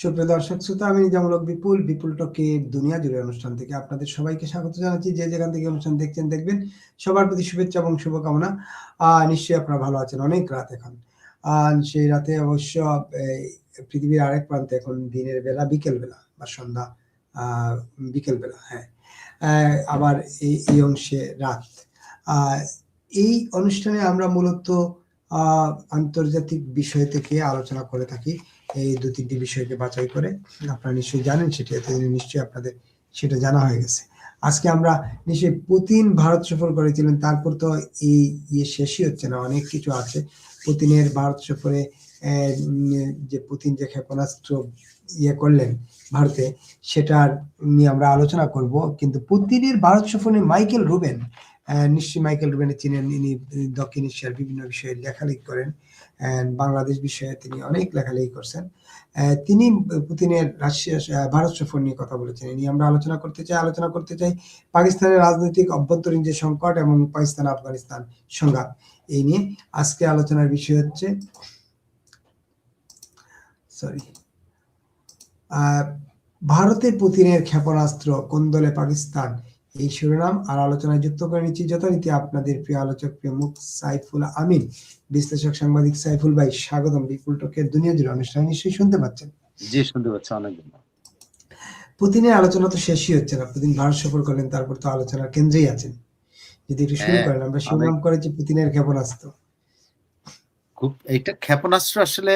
সুপ্রিয় দর্শক, শ্রোতা, আমি নিজামূলক বিপুল বিপুল টকে দুনিয়া জুড়ে অনুষ্ঠান থেকে আপনাদের সবাইকে স্বাগত জানাচ্ছি। যে যেখান থেকে অনুষ্ঠান দেখছেন, দেখবেন। সবার প্রতি শুভেচ্ছা এবং শুভকামনা। নিশ্চয়ই আপনারা ভালো আছেন, অনেক রাত এখন। সেই রাতে অবশ্য পৃথিবীর আরেক প্রান্তে এখন দিনের বেলা বিকেল বেলা বা সন্ধ্যা বিকেল বেলা হ্যাঁ। আবার এই এই অংশে রাত। এই অনুষ্ঠানে আমরা মূলত আন্তর্জাতিক বিষয় থেকে আলোচনা করে থাকি। এই দু তিনটি বিষয়কে বাছাই করে আপনারা নিশ্চয়ই জানেন সেটি, এতদিনে নিশ্চয়ই আপনাদের সেটা জানা হয়ে গেছে। আজকে আমরা নিশ্চয়ই পুতিন ভারত সফর করেছিলেন, তারপর তো এই ইয়ে শেষই হচ্ছে না, অনেক কিছু আছে। পুতিনের ভারত সফরে যে পুতিন যে ক্ষেপণাস্ত্র ইয়ে করলেন ভারতে, সেটার নিয়ে আমরা আলোচনা করব। কিন্তু পুতিনের ভারত সফরে মাইকেল রুবেন নিশ্চয়ই মাইকেল রুবেন চিনেন, ইনি দক্ষিণ এশিয়ার বিভিন্ন বিষয়ে লেখালেখি করেন বাংলাদেশ বিষয়ে তিনি অনেক লেখালেখি করছেন। তিনি পুতিনের রাশিয়া ভারত সফর নিয়ে কথা বলেছেন। নিয়ে আমরা আলোচনা করতে চাই, আলোচনা করতে চাই পাকিস্তানের রাজনৈতিক অভ্যন্তরীণ যে সংকট এবং পাকিস্তান আফগানিস্তান সংঘাত। এই নিয়ে আজকে আলোচনার বিষয় হচ্ছে সরি ভারতে পুতিনের ক্ষেপণাস্ত্র কোন দলে পাকিস্তান? এই শিরোনাম আর আলোচনায় যুক্ত করে নিচ্ছি যথারীতি আপনাদের প্রিয় আলোচক প্রিয় মুখ সাইফুল আমিন। বিশ্লেষক সাংবাদিক সাইফুল ভাই স্বাগতম। বিপুল টকের দুনিয়া জুড়ে অনুষ্ঠান নিশ্চয়ই শুনতে পাচ্ছেন। জি শুনতে পাচ্ছি অনেক পুতিনের আলোচনা তো শেষই হচ্ছে না। পুতিন ভারত সফর করলেন তারপর তো আলোচনার কেন্দ্রেই আছেন। যদি একটু শুরু হ্যাঁ, করেন আমরা শিরোনাম করেছি পুতিনের ক্ষেপণাস্ত্র। খুব এইটা ক্ষেপণাস্ত্র আসলে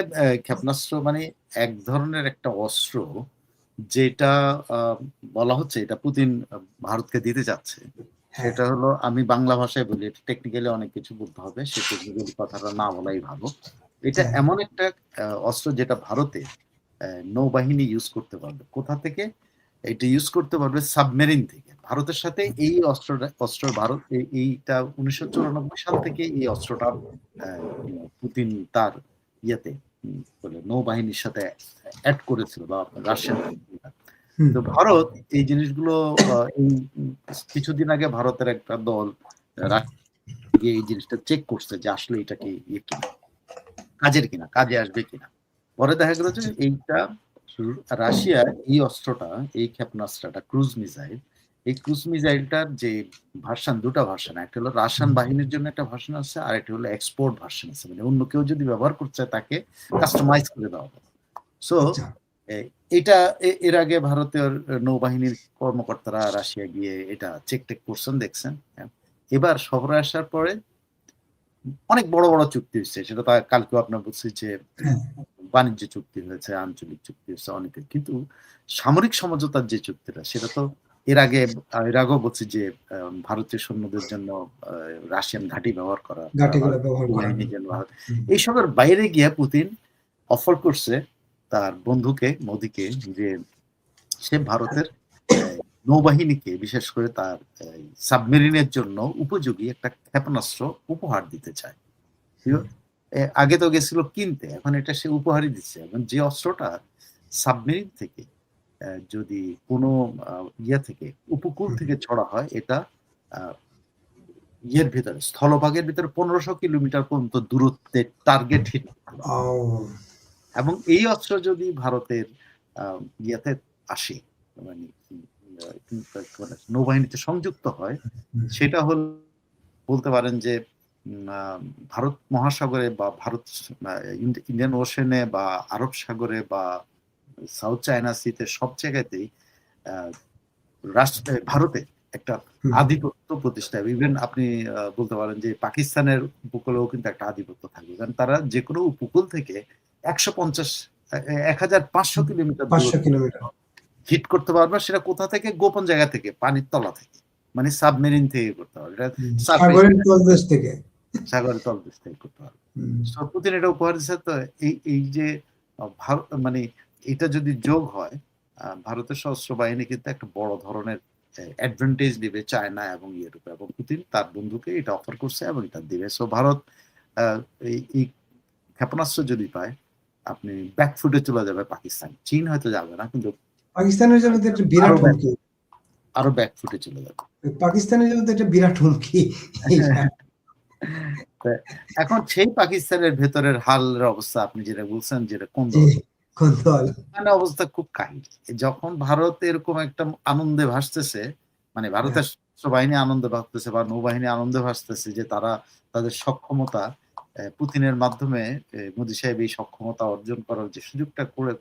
ক্ষেপণাস্ত্র মানে এক ধরনের একটা অস্ত্র যেটা বলা হচ্ছে এটা পুতিন ভারতকে দিতে যাচ্ছে। হ্যাঁ। সেটা হলো আমি বাংলা ভাষায় বলি এটা টেকনিক্যালি অনেক কিছু বলতে হবে সে টেকনিক্যালি কথাটা না বলাই ভালো। এটা হ্যাঁ। এমন একটা অস্ত্র যেটা ভারতে নৌবাহিনী ইউজ করতে পারবে। কোথা থেকে? এটা ইউজ করতে পারবে সাবমেরিন থেকে। ভারতের সাথে এই অস্ত্রটা অস্ত্র ভারত এইটা উনিশশো চুরানব্বই সাল থেকে এই অস্ত্রটা আহ, পুতিন তার ইয়েতে বলে নৌবাহিনীর সাথে অ্যাড করেছিল বা রাশিয়ান তো ভারত এই জিনিসগুলো এই কিছুদিন আগে ভারতের একটা দল এই জিনিসটা চেক করছে যে আসলে এটা কি ইয়ে কিনা কাজের কিনা কাজে আসবে কিনা। পরে দেখা গেল যে এইটা রু- রাশিয়া এই অস্ত্রটা এই ক্ষেপণাস্ত্রটা ক্রুজ মিসাইল এই ক্রুজ মিসাইলটার যে ভার্সান দুটো ভার্সান একটা হলো রাশিয়ান বাহিনীর জন্য একটা ভার্সান আছে আর একটা হলো এক্সপোর্ট ভার্সান আছে। মানে অন্য কেউ যদি ব্যবহার করতে চায় তাকে কাস্টমাইজ করে দেওয়া হবে। সো আচ্ছা। এটা এর আগে ভারতের নৌবাহিনীর কর্মকর্তারা রাশিয়া গিয়ে এটা চেক টেক করছেন দেখছেন হ্যাঁ। এবার সফরে আসার পরে অনেক বড় বড় চুক্তি হয়েছে। সেটা তো কালকেও আপনার বলছি যে হ্যাঁ। বাণিজ্য চুক্তি হয়েছে আঞ্চলিক চুক্তি হয়েছে অনেকের। কিন্তু সামরিক সমঝোতার যে চুক্তিটা সেটা তো এর আগে এর আগেও বলছি যে ভারতীয় সৈন্যদের জন্য রাশিয়ান ঘাঁটি ব্যবহার করা এইসবের বাইরে গিয়ে পুতিন অফার করছে তার বন্ধুকে মোদিকে যে সে ভারতের নৌবাহিনীকে বিশেষ করে তার সাবমেরিনের জন্য উপযোগী একটা ক্ষেপণাস্ত্র উপহার দিতে চায়। আগে তো গেছিল কিনতে এখন এটা সে উপহারই দিচ্ছে। এবং যে অস্ত্রটা সাবমেরিন থেকে যদি কোনো ইয়ে থেকে উপকূল থেকে ছড়া হয় এটা ইয়ের ভিতরে স্থলভাগের ভিতরে পনেরোশো কিলোমিটার পর্যন্ত দূরত্বে টার্গেট হিট এবং এই অস্ত্র যদি ভারতের ইয়েতে আসে মানে নৌবাহিনীতে সংযুক্ত হয় সেটা হল বলতে পারেন যে ভারত মহাসাগরে বা ভারত ইন্ডিয়ান ওশেনে বা আরব সাগরে বা সাউথ চায়না সিতে সব জায়গাতেই রাষ্ট্র ভারতে একটা আধিপত্য প্রতিষ্ঠা। ইভেন আপনি বলতে পারেন যে পাকিস্তানের উপকূলেও কিন্তু একটা আধিপত্য থাকবে। কারণ তারা যে কোনো উপকূল থেকে একশো পঞ্চাশ এক হাজার পাঁচশো কিলোমিটার পাঁচশো কিলোমিটার। হিট করতে পারবে সেটা কোথা থেকে? গোপন জায়গা থেকে পানির তলা থেকে মানে সাবমেরিন থেকে করতে পারবে। এটা সাগরের তলদেশ থেকে। সাগরের তলদেশ থেকে করতে পারবে। পুতিন এটা উপহার দিচ্ছে তো এই এই যে ভারত মানে এটা যদি যোগ হয় ভারতের সশস্ত্র বাহিনী কিন্তু একটা বড় ধরনের অ্যাডভান্টেজ দিবে চায়না এবং ইউরোপে এবং পুতিন তার বন্ধুকে এটা অফার করছে এবং এটা দিবে। সো ভারত এই ক্ষেপণাস্ত্র যদি পায় আপনি ব্যাকফুটে চলে যাবে পাকিস্তান। চীন হয়তো যাবে না কিন্তু পাকিস্তানের জন্য তো একটা বিরাট আরও হুমকি। আরও ব্যাকফুটে চলে যাবে। পাকিস্তানের জন্য তো একটা বিরাট হুমকি। এখন সেই পাকিস্তানের ভেতরের হালের অবস্থা আপনি যেটা বলছেন যেটা কোন কোন দল মানে অবস্থা খুব কাহিল যখন ভারত এরকম একটা আনন্দে ভাসতেছে মানে ভারতের বাহিনী আনন্দে ভাসতেছে বা নৌবাহিনী আনন্দে ভাসতেছে যে তারা তাদের সক্ষমতা পুতিনের মাধ্যমে মোদী সাহেব এই সক্ষমতা অর্জন করার যে সুযোগটা করে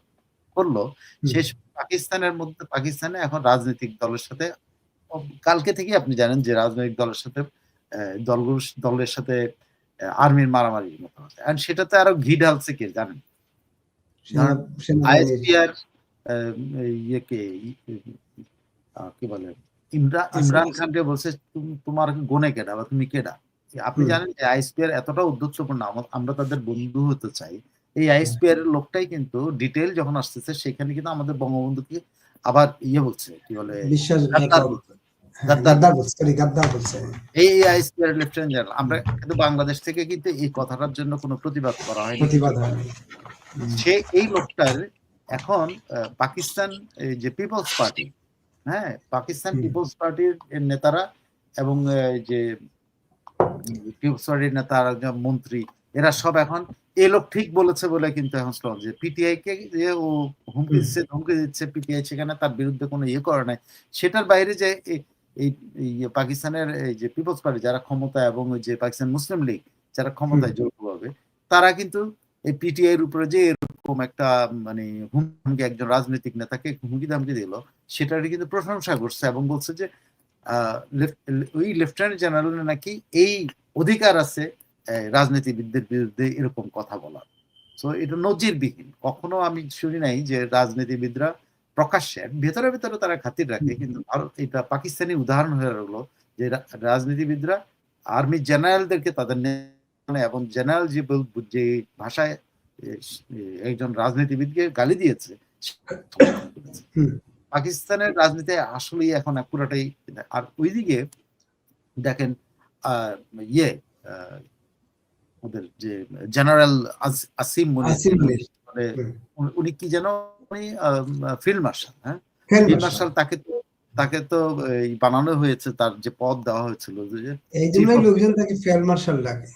করল। শেষ পাকিস্তানের মধ্যে পাকিস্তানে এখন রাজনৈতিক দলের সাথে কালকে থেকে আপনি জানেন যে রাজনৈতিক দলের সাথে দলগুলো দলের সাথে আর্মির মারামারি মতো। সেটাতে আরও ঘি ঢালছে কে জানেন? আইএসপিআর ইয়েকে কি বলে? ইমরান। খানকে বলছে তোমার গোনে কেডা বা তুমি কেডা? আপনি জানেন যে আইএসপিআর এতটা উদ্দেশ্যপূর্ণ আমরা তাদের বন্ধু হতে চাই। এই আইএসপিআর এর লোকটাই কিন্তু ডিটেল যখন আসতেছে সেখানে কিন্তু আমাদের বঙ্গবন্ধুকে আবার ইয়ে বলছে কি বলে? বিশ্বাস। হ্যাঁ, এই আইএসপিআর লেফটেন্যান্ট জেনারেল আমরা কিন্তু বাংলাদেশ থেকে কিন্তু এই কথাটার জন্য কোনো প্রতিবাদ করা হয়নি। প্রতিবাদ হয়নি। সে এই লোকটার এখন পাকিস্তান এই যে পিপলস পার্টি হ্যাঁ পাকিস্তান পিপলস পার্টির নেতারা এবং যে পিপলস পার্টির নেতারা মন্ত্রী এরা সব এখন এ লোক ঠিক বলেছে বলে কিন্তু এখন স্লোগান যে পিটিআই কে যে ও হুমকি দিচ্ছে হুমকি দিচ্ছে পিটিআই সেখানে তার বিরুদ্ধে কোনো ইয়ে করে নাই। সেটার বাইরে যে এই- পাকিস্তানের এই যে পিপলস পার্টি যারা ক্ষমতা এবং ওই যে পাকিস্তান মুসলিম লীগ যারা ক্ষমতায় যৌথভাবে তারা কিন্তু এই পিটিআই এর উপরে যে এরকম একটা মানে হুমকি একজন রাজনৈতিক নেতাকে হুমকি দামকি দিল সেটারই কিন্তু প্রশংসা করছে এবং বলছে যে ওই লেফটেন্যান্ট নাকি এই অধিকার আছে রাজনীতিবিদদের বিরুদ্ধে এরকম কথা বলার তো এটা নজিরবিহীন। কখনো আমি শুনি নাই যে রাজনীতিবিদরা প্রকাশ্যে ভেতরে ভেতরে তারা খাতির রাখে কিন্তু ভারত এটা পাকিস্তানি উদাহরণ হয়ে রইল যে রাজনীতিবিদরা আর্মি জেনারেলদেরকে তাদের এবং জেনারেল যে যে ভাষায় একজন রাজনীতিবিদকে গালি দিয়েছে পাকিস্তানের রাজনীতি আসলেই এখন পুরাটাই আর ওইদিকে দেখেন ইয়ে ওদের যে জেনারেল আসিম মানে উনি- কি যেন উনি ফিল্ড মার্শাল হ্যাঁ? Field marshal. তাকে তো তাকে তো বানানো হয়েছে তার যে পদ দেওয়া হয়েছিল যে এই জন্যই লোকজন তাকে ফিল্ড মার্শাল ডাকে।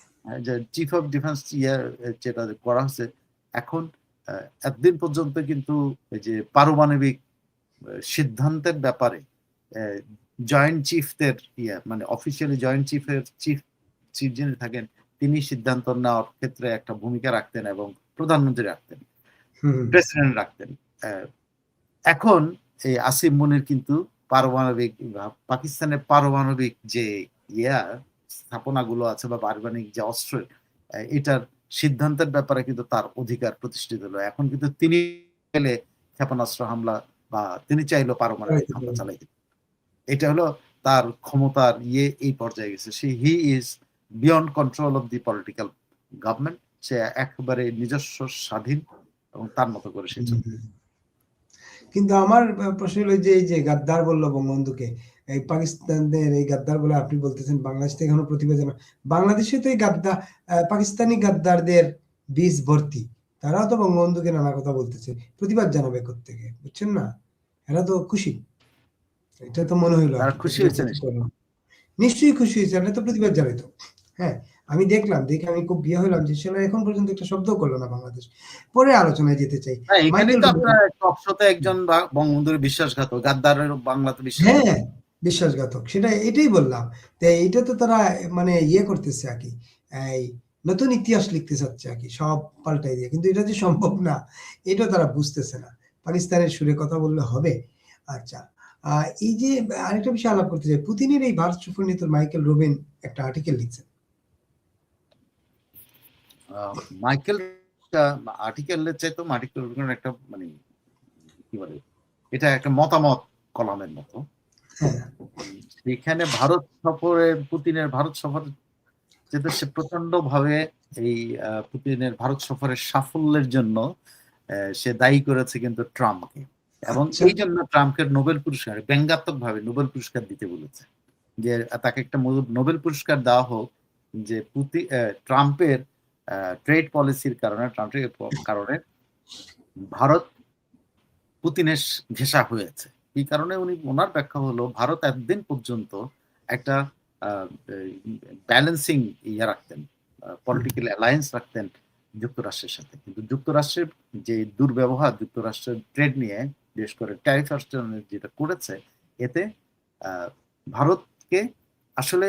যে চিফ অফ ডিফেন্স ইয়ার যেটা করা হচ্ছে এখন আহ, এতদিন পর্যন্ত কিন্তু এই যে পারমাণবিক সিদ্ধান্তের ব্যাপারে জয়েন্ট চিফদের ইয়ে মানে অফিসিয়ালি জয়েন্ট চিফের চিফ চিফ যিনি থাকেন তিনি সিদ্ধান্ত নেওয়ার ক্ষেত্রে একটা ভূমিকা রাখতেন এবং প্রধানমন্ত্রী রাখতেন প্রেসিডেন্ট রাখতেন। এখন এই আসিম মুনির কিন্তু পারমাণবিক পাকিস্তানের পারমাণবিক যে ইয়া স্থাপনাগুলো আছে বা পারমাণবিক যে অস্ত্র এটার সিদ্ধান্তের ব্যাপারে কিন্তু তার অধিকার প্রতিষ্ঠিত হলো। এখন কিন্তু তিনি চাইলে ক্ষেপণাস্ত্র হামলা বা তিনি চাইলো পারমাণবিক হামলা চালাইতে এটা হলো তার ক্ষমতার ইয়ে এই পর্যায়ে গেছে। সে he is beyond control of the political government সে একেবারে নিজস্ব স্বাধীন এবং তার মতো করে সে চলে। কিন্তু আমার প্রশ্ন হলো যে এই যে গাদ্দার বলল বঙ্গবন্ধুকে এই পাকিস্তানের এই গাদ্দার বলে আপনি বলতেছেন বাংলাদেশ থেকে এখনও প্রতিবাদ জানা- বাংলাদেশে তো এই গাদ্দা পাকিস্তানি গাদ্দারদের বীজ ভর্তি। তারাও তো বঙ্গবন্ধুকে নানা কথা বলতেছে। প্রতিবাদ জানাবে থেকে বুঝছেন না? এরা তো খুশি। এটা তো মনে হইল তারা। খুশি হয়েছে নিশ্চয়ই। খুশি হয়েছে। এটা তো প্রতিবাদ জানাইতো। হ্যাঁ আমি দেখলাম দেখে আমি খুব বিয়ে হলাম যে সেটা এখন পর্যন্ত একটা শব্দ করল না বাংলাদেশ। পরে আলোচনায় যেতে চাই। হ্যাঁ একজন বঙ্গবন্ধুর বিশ্বাসঘাতক গাদ্দারের বাংলাতে বিশ্বাস হ্যাঁ বিশ্বাসঘাতক। সেটা এটাই বললাম। তো এইটা তো তারা মানে ইয়ে করতেছে আর কি। এই নতুন ইতিহাস লিখতে চাচ্ছে আর কি, সব পাল্টাই দিয়ে। কিন্তু এটা যে সম্ভব না এটা তারা বুঝতেছে না। পাকিস্তানের সুরে কথা বললে হবে। আচ্ছা এই যে আরেকটা বিষয় আলাপ করতে চাই। পুতিনের এই ভারত সফর নিয়ে মাইকেল রোবিন একটা আর্টিকেল লিখছেন। মাইকেল আর্টিকেলের চাইতে আর্টিকেল একটা মানে কি বলে, এটা একটা মতামত কলামের মতো। হ্যাঁ। সেখানে ভারত সফরে পুতিনের ভারত সফর যেটা সে প্রচণ্ড ভাবে এই পুতিনের ভারত সফরের সাফল্যের জন্য সে দায়ী করেছে কিন্তু ট্রাম্পকে। এবং আচ্ছা। এই জন্য ট্রাম্পকে নোবেল পুরস্কার ব্যঙ্গাত্মক ভাবে নোবেল পুরস্কার দিতে বলেছে। যে তাকে একটা নোবেল পুরস্কার দেওয়া হোক যে পুতি ট্রাম্পের ট্রেড পলিসির কারণে ট্রাম্পের কারণে ভারত পুতিনের ঘেঁষা হয়েছে। এই কারণে উনি ওনার ব্যাখ্যা হলো, ভারত এতদিন পর্যন্ত একটা ব্যালেন্সিং ইয়ে রাখতেন পলিটিক্যাল অ্যালায়েন্স রাখতেন যুক্তরাষ্ট্রের সাথে। কিন্তু যুক্তরাষ্ট্রের যে দুর্ব্যবহার, যুক্তরাষ্ট্রের ট্রেড নিয়ে, বিশেষ করে ট্যারিফ যেটা করেছে, এতে ভারতকে আসলে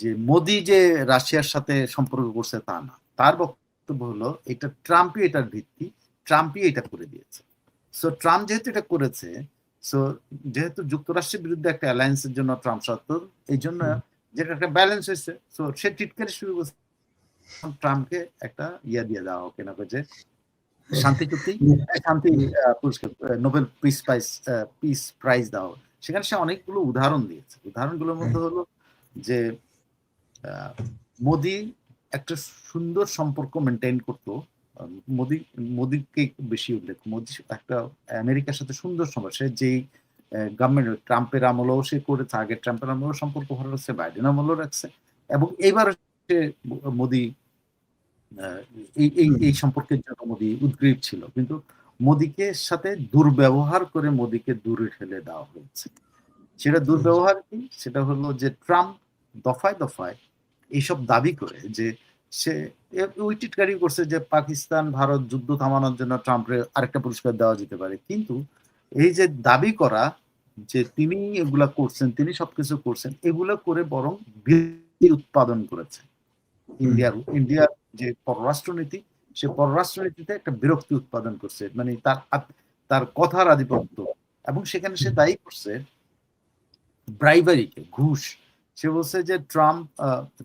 যে মোদি যে রাশিয়ার সাথে সম্পর্ক করছে তা না। তার বক্তব্য হলো, এটা ট্রাম্পই এটার ভিত্তি ট্রাম্পই এটা করে দিয়েছে। সো ট্রাম্প যেহেতু এটা করেছে সো যেহেতু যুক্তরাষ্ট্রের বিরুদ্ধে একটা অ্যালায়েন্সের জন্য ট্রাম্প সত্য এই জন্য যেটা একটা ব্যালেন্স হয়েছে সো সে টিটকারি শুরু করছে। ট্রাম্পকে একটা ইয়া দিয়ে দেওয়া হোক না যে শান্তি চুক্তি শান্তি পুরস্কার Nobel peace prize peace prize দেওয়া হোক। সেখানে সে অনেকগুলো উদাহরণ দিয়েছে। উদাহরণগুলোর মধ্যে হলো যে আহ, মোদি একটা সুন্দর সম্পর্ক মেনটেন করতো। মোদি, মোদিকে বেশি উল্লেখ। মোদি একটা আমেরিকার সাথে সুন্দর সম্পর্ক সে যেই গভর্নমেন্ট ট্রাম্পের আমলেও সে করেছে, আগে ট্রাম্পের আমলেও সম্পর্ক ভালো রাখছে বাইডেন আমলেও রাখছে। এবং এইবার সে মোদি এই এই সম্পর্কের জন্য মোদি উদ্গ্রীব ছিল। কিন্তু মোদিকে সাথে দুর্ব্যবহার করে মোদিকে দূরে ঠেলে দেওয়া হয়েছে। সেটা দুর্ব্যবহার কি? সেটা হলো যে ট্রাম্প দফায় দফায় এইসব দাবি করে যে সে ওই টিটকারি করছে যে পাকিস্তান ভারত যুদ্ধ থামানোর জন্য ট্রাম্পের আরেকটা পুরস্কার দেওয়া যেতে পারে। কিন্তু এই যে দাবি করা যে তিনি এগুলা করছেন তিনি সবকিছু করছেন এগুলো করে বরং উৎপাদন করেছে। ইন্ডিয়ার ইন্ডিয়ার যে পররাষ্ট্রনীতি সে পররাষ্ট্রনীতিতে একটা বিরক্তি উৎপাদন করছে। মানে তার তার কথার আধিপত্য। এবং সেখানে সে দায়ী করছে ব্রাইবারিকে ঘুষ। সে বলছে যে ট্রাম্প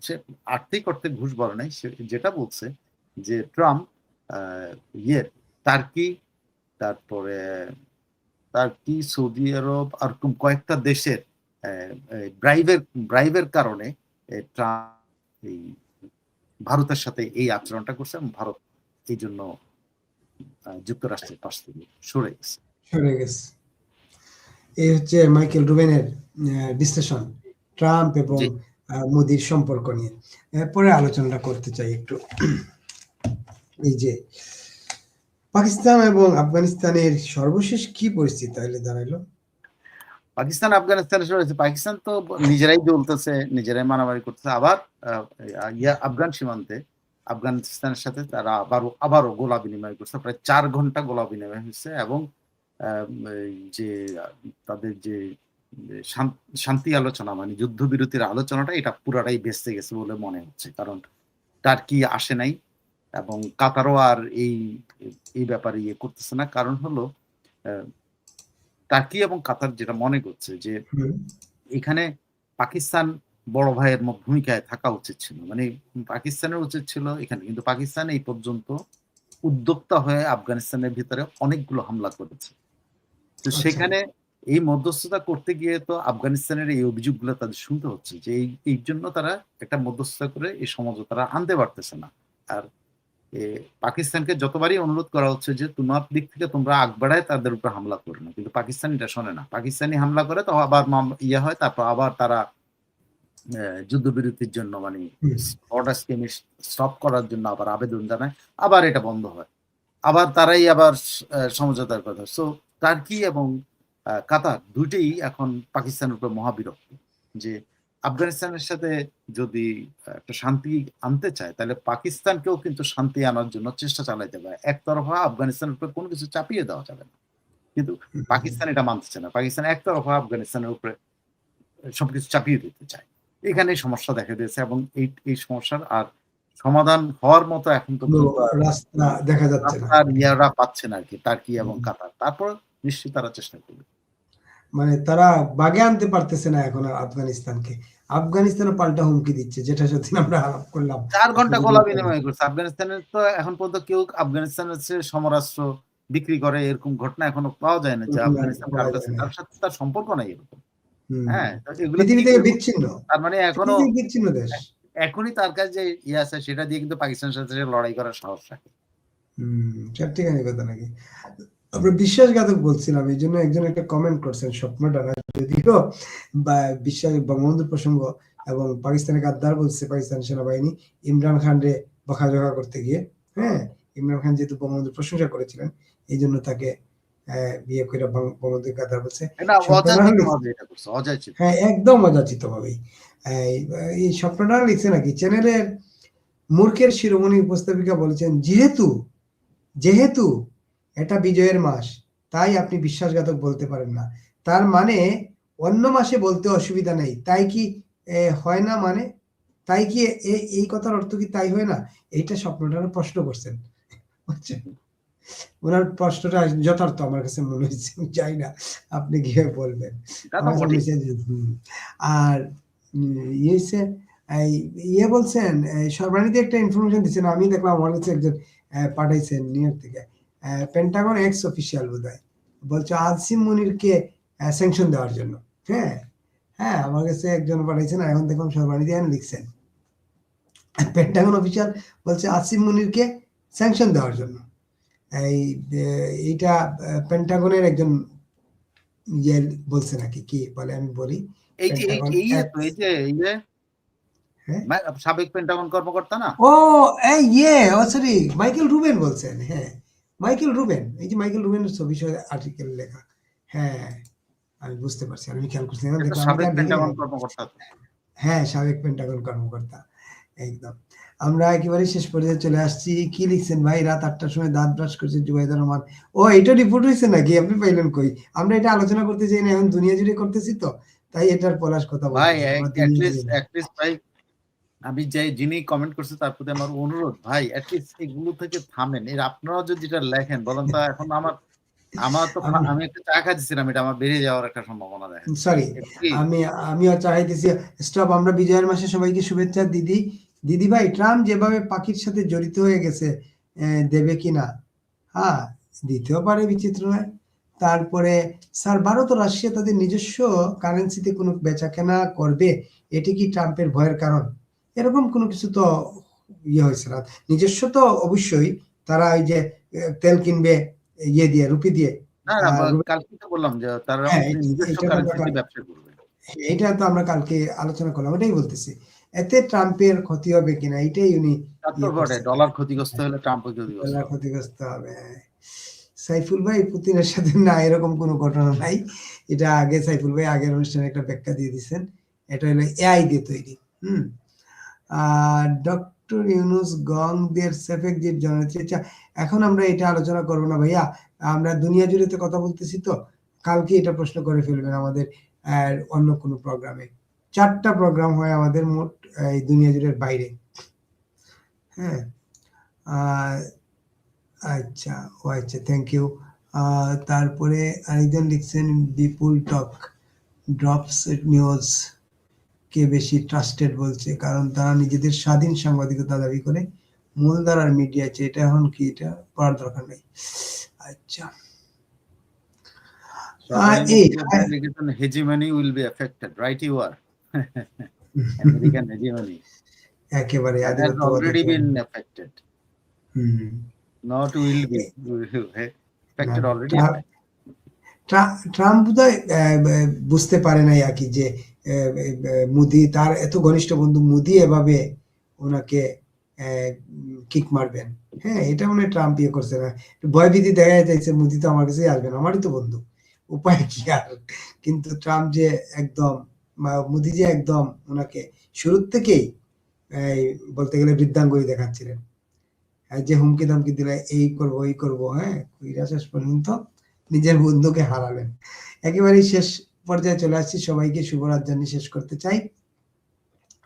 সে আর্থিক অর্থে ঘুষ বলে নাই, সে যেটা বলছে যে ট্রাম্প ইয়ে টার্কি, তারপরে টার্কি, সৌদি আরব, আর কয়েকটা দেশের ব্রাইভের ব্রাইভের কারণে এই ভারতের সাথে এই আচরণটা করছে ভারত এই জন্য যুক্তরাষ্ট্রের পাশ থেকে সরে গেছে। সরে গেছে। এই হচ্ছে মাইকেল রুবেনের বিশ্লেষণ। ট্রাম্প এবং। মোদির সম্পর্ক নিয়ে। এরপরে আলোচনাটা করতে চাই একটু। এই যে পাকিস্তান এবং আফগানিস্তানের সর্বশেষ কি পরিস্থিতি? তাহলে দাঁড়াইলো। পাকিস্তান আফগানিস্তানের পাকিস্তান তো নিজেরাই জ্বলতেছে নিজেরাই মারামারি করতেছে। আবার ইয়া আফগান সীমান্তে আফগানিস্তানের সাথে তারা আবারও আবারও গোলা বিনিময় করছে। প্রায় চার ঘণ্টা গোলা বিনিময় হয়েছে এবং যে তাদের যে শান্তি আলোচনা মানে যুদ্ধবিরতির আলোচনাটা এটা পুরাটাই ভেস্তে গেছে বলে মনে হচ্ছে। কারণ টার্কি আসে নাই এবং কাতারও আর এই এই ব্যাপারে ইয়ে করতেছে না। কারণ হলো টার্কি এবং কাতার যেটা মনে করছে যে এখানে পাকিস্তান বড় ভাইয়ের ভূমিকায় থাকা উচিত ছিল। মানে পাকিস্তানের উচিত ছিল এখানে। কিন্তু পাকিস্তান এই পর্যন্ত উদ্যোক্তা হয়ে আফগানিস্তানের ভিতরে অনেকগুলো হামলা করেছে। তো আচ্ছা। সেখানে এই মধ্যস্থতা করতে গিয়ে তো আফগানিস্তানের এই অভিযোগগুলো তাদের শুনতে হচ্ছে যে এই জন্য তারা একটা মধ্যস্থতা করে এই সমঝোতারা আনতে পারতেছে না। আর পাকিস্তানকে যতবারই অনুরোধ করা হচ্ছে যে তোমার দিক থেকে তোমরা আগ বাড়ায় তাদের উপর হামলা করো না। কিন্তু পাকিস্তান এটা শোনে না। পাকিস্তানি হামলা করে তো আবার ইয়ে হয়, তারপর আবার তারা যুদ্ধবিরতির জন্য মানে অর্ডার স্কিম স্টপ করার জন্য আবার আবেদন জানায়। আবার এটা বন্ধ হয়। আবার তারাই আবার সমঝোতার কথা। সো টার্কি এবং কাতার দুইটাই এখন পাকিস্তানের উপর মহাবিরক্ত যে আফগানিস্তানের সাথে যদি একটা শান্তি আনতে চায় তাহলে পাকিস্তানকেও কিন্তু শান্তি আনার জন্য চেষ্টা চালাইতে হবে একতরফা আফগানিস্তানের উপরে কোনো কিছু চাপিয়ে দেওয়া যাবে না। কিন্তু পাকিস্তান এটা মানছে না। পাকিস্তান একতরফা আফগানিস্তানের উপরে সবকিছু চাপিয়ে দিতে চায়। এখানে সমস্যা দেখা দিয়েছে এবং এই এই সমস্যার আর সমাধান হওয়ার মতো এখন তো রাস্তা দেখা যাচ্ছে না। ইয়ারা পাচ্ছে না আর কি টার্কি এবং কাতার। তারপর নিশ্চয়ই তারা চেষ্টা করবে। মানে তারা বাগে আনতে পারতেছে না এখন আর আফগানিস্তানকে। আফগানিস্তানও পাল্টা হুমকি দিচ্ছে যেটা সেদিন আমরা আলাপ করলাম। চার ঘণ্টা গোলা বিনিময় করছে। আফগানিস্তানের তো এখন পর্যন্ত কেউ আফগানিস্তানের চেয়ে সমরাস্ত্র বিক্রি করে এরকম ঘটনা এখনও পাওয়া যায় না যে আফগানিস্তান। তার সাথে তার সম্পর্ক নাই এরকম। হ্যাঁ পৃথিবী থেকে বিচ্ছিন্ন। তার মানে এখনও বিচ্ছিন্ন দেশ। এখনই তার কাছে যে ইয়ে আছে সেটা দিয়ে কিন্তু পাকিস্তানের সাথে লড়াই করার সাহস রাখে। হম সত্যিখানি কথা নাকি? আমরা বিশ্বাসঘাতক বলছিলাম এই জন্য একজন একটা কমেন্ট করছেন স্বপ্নটা না যদিও বা বিশ্বাস বঙ্গবন্ধু প্রসঙ্গ এবং পাকিস্তানের গাদ্দার বলছে পাকিস্তান সেনাবাহিনী ইমরান খান রে বকাঝকা করতে গিয়ে হ্যাঁ? ইমরান খান যেহেতু বঙ্গবন্ধুর প্রশংসা করেছিলেন এই জন্য তাকে বিয়ে করে বঙ্গ- বঙ্গবন্ধু গাদ্দার বলছে। হ্যাঁ একদম অযাচিত ভাবেই এই- এই স্বপ্নটা লিখছে নাকি? চ্যানেলের মূর্খের শিরোমণি উপস্থাপিকা বলেছেন যেহেতু যেহেতু এটা বিজয়ের মাস তাই আপনি বিশ্বাসঘাতক বলতে পারেন না। তার মানে অন্য মাসে বলতে অসুবিধা নেই। তাই কি হয় না মানে? তাই কি এই কথার অর্থ কি তাই হয় না? এইটা স্বপ্নটা প্রশ্ন করছেন। বুঝছেন? ওনার প্রশ্নটা যথার্থ আমার কাছে মনে হয়েছে যাই না আপনি গিয়ে বলবেন। আর উম, ইয়ে বলছেন এই সর্বানিতে একটা ইনফরমেশন দিচ্ছেন আমি দেখলাম আমার কাছে একজন পাঠাইছেন নিউ ইয়র্ক থেকে। পেন্টাগন এক্স অফিসিয়াল বোধ হয় বলছে আসিম মুনিরকে স্যাংশন দেওয়ার জন্য। হ্যাঁ? হ্যাঁ আমার কাছে একজন পাঠাইছেন আর এখন দেখলাম সর্বানিতে লিখছেন। পেন্টাগন অফিসিয়াল বলছে আসিম মুনিরকে স্যাংশন দেওয়ার জন্য। এই এইটা পেন্টাগনের একজন ইয়ে বলছে নাকি কি বলে আমি বলি? এই যে এই- যে এই যে হ্যাঁ? সাবেক পেন্টাগন কর্মকর্তা না? ও এই ইয়ে ও সরি মাইকেল রুবেন বলছেন হ্যাঁ। মাইকেল রুবেন এই যে মাইকেল রুবেনের ছবি আর্টিকেল লেখা। হ্যাঁ আমি বুঝতে পারছি আমি খেয়াল করছি। হ্যাঁ সাবেক পেন্টাগন কর্মকর্তা একদম। আমরা একেবারে শেষ পর্যায়ে চলে আসছি। কি লিখছেন ভাই? রাত আটটার সময় দাঁত ব্রাশ করছে জুবাইদুর রহমান। ও এটা রিপোর্ট হয়েছে নাকি? আপনি পাইলেন কই? আমরা এটা আলোচনা করতে চাই না এখন দুনিয়া জুড়ে করতেছি তো তাই এটার পলাশ কথা ভাই আমি যে যিনি কমেন্ট করছে তার প্রতি আমার অনুরোধ। ভাই অ্যাটলিস্ট এগুলো থেকে থামেন। এর আপনারা যদি এটা লেখেন বলেন তো এখন আমার আমার তো আমি- একটা চা খাচ্ছিলাম এটা আমার বেড়ে যাওয়ার একটা সম্ভাবনা দেখেন। সরি? আমি আমিও চাইতেছি স্টপ আমরা বিজয়ের মাসে সবাইকে শুভেচ্ছা দিদি। দিদি ভাই ট্রাম্প যেভাবে পাখির সাথে জড়িত হয়ে গেছে দেবে কিনা? হ্যাঁ দিতেও পারে বিচিত্র নয়। তারপরে স্যার ভারত ও রাশিয়া তাদের নিজস্ব কারেন্সিতে কোনো বেচা কেনা করবে? এটি কি ট্রাম্পের ভয়ের কারণ? এরকম কোনো কিছু তো ইয়ে হয়েছে না। নিজস্ব তো অবশ্যই তারা ওই যে তেল কিনবে ইয়ে দিয়ে রুপি দিয়ে। না না আর- কালকে তো বললাম যে তারা হ্যাঁ, এটা- তো আমরা কালকে আলোচনা করলাম এটাই বলতেছি। এতে ট্রাম্পের ক্ষতি হবে কিনা এটাই উনি তো ইয়ে। ডলার ক্ষতিগ্রস্ত হলে ক্ষতিগ্রস্ত ডলার ক্ষতিগ্রস্ত হবে সাইফুল ভাই পুতিনের সাথে না এরকম কোনো ঘটনা নাই। এটা আগে সাইফুল ভাই আগের অনুষ্ঠানে একটা ব্যাখ্যা দিয়ে দিচ্ছেন এটা হলো এআই দিয়ে তৈরি হুম। ডক্টর ইউনুস গং দের সেফেক যে জননেত্রী আচ্ছা, এখন আমরা এটা আলোচনা করব না ভাইয়া। আমরা দুনিয়া জুড়ে তো কথা বলতেছি তো কালকে এটা প্রশ্ন করে ফেলবেন আমাদের অন্য কোনো প্রোগ্রামে। চারটা প্রোগ্রাম হয় আমাদের মোট এই দুনিয়া জুড়ের বাইরে। হ্যাঁ? আচ্ছা ও আচ্ছা থ্যাংক ইউ তারপরে আরেকজন লিখছেন বিপুল টক ড্রপস নিউজ কে বেশি ট্রাস্টেড বলছে? কারণ তারা নিজেদের স্বাধীন সাংবাদিকতা দাবি করে মূলধারার মিডিয়া আছে। এটা এখন কি? এটা করার দরকার নেই। আচ্ছা। Hegemony will be affected right you are American hegemony একেবারে হুম। ট্রাম্প- বুঝতে পারে নাই আর কি যে মোদি, তার এত ঘনিষ্ঠ বন্ধু মুদি এভাবে ওনাকে কিক মারবেন। হ্যাঁ এটা মনে ট্রাম্প ইয়ে করছে না। ভয়ভীতি দেখা যাচ্ছে, মুদি তো আমার কাছেই আসবেন আমারই তো বন্ধু। উপায় কি আর? কিন্তু ট্রাম্প যে একদম মোদি যে একদম ওনাকে শুরুর থেকেই বলতে গেলে বৃদ্ধাঙ্গুলি দেখাচ্ছিলেন। যে হুমকি ধমকি দিলে এই করব এই করব হ্যাঁ শেষ পর্যন্ত নিজের বন্ধুকে হারালেন। একেবারেই শেষ পর্যায়ে চলে আসছি। সবাইকে শুভরাত জানিয়ে শেষ করতে চাই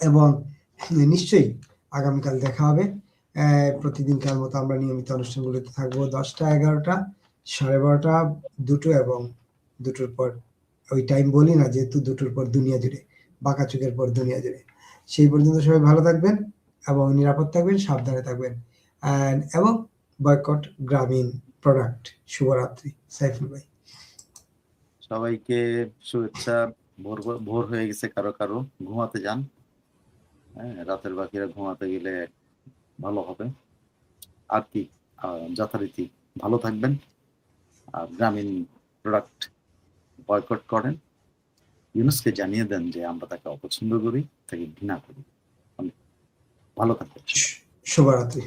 এবং নিশ্চয়ই আগামীকাল দেখা হবে। আহ, প্রতিদিনকার মতো আমরা নিয়মিত অনুষ্ঠানগুলোতে থাকব দশটা এগারোটা সাড়ে বারোটা দুটো এবং দুটোর পর ওই টাইম বলি না যেহেতু দুটোর পর দুনিয়া জুড়ে বাঁকা চোখের পর দুনিয়া জুড়ে। সেই পর্যন্ত সবাই ভালো থাকবেন এবং নিরাপদ থাকবেন সাবধানে থাকবেন। এবং বয়কট গ্রামীণ প্রোডাক্ট। শুভরাত্রি সাইফুল ভাই। সবাইকে শুভেচ্ছা, ভোর ভোর হয়ে গেছে কারও কারও, ঘুমাতে যান। হ্যাঁ রাতের বাকিরা ঘুমাতে গেলে ভালো হবে। আর কি যথারীতি ভালো থাকবেন। আর গ্রামীণ প্রোডাক্ট বয়কট করেন। ইউনুসকে জানিয়ে দেন যে আমরা তাকে অপছন্দ করি, তাকে ঘৃণা করি। ভালো থাকবেন। শুভরাত্রি।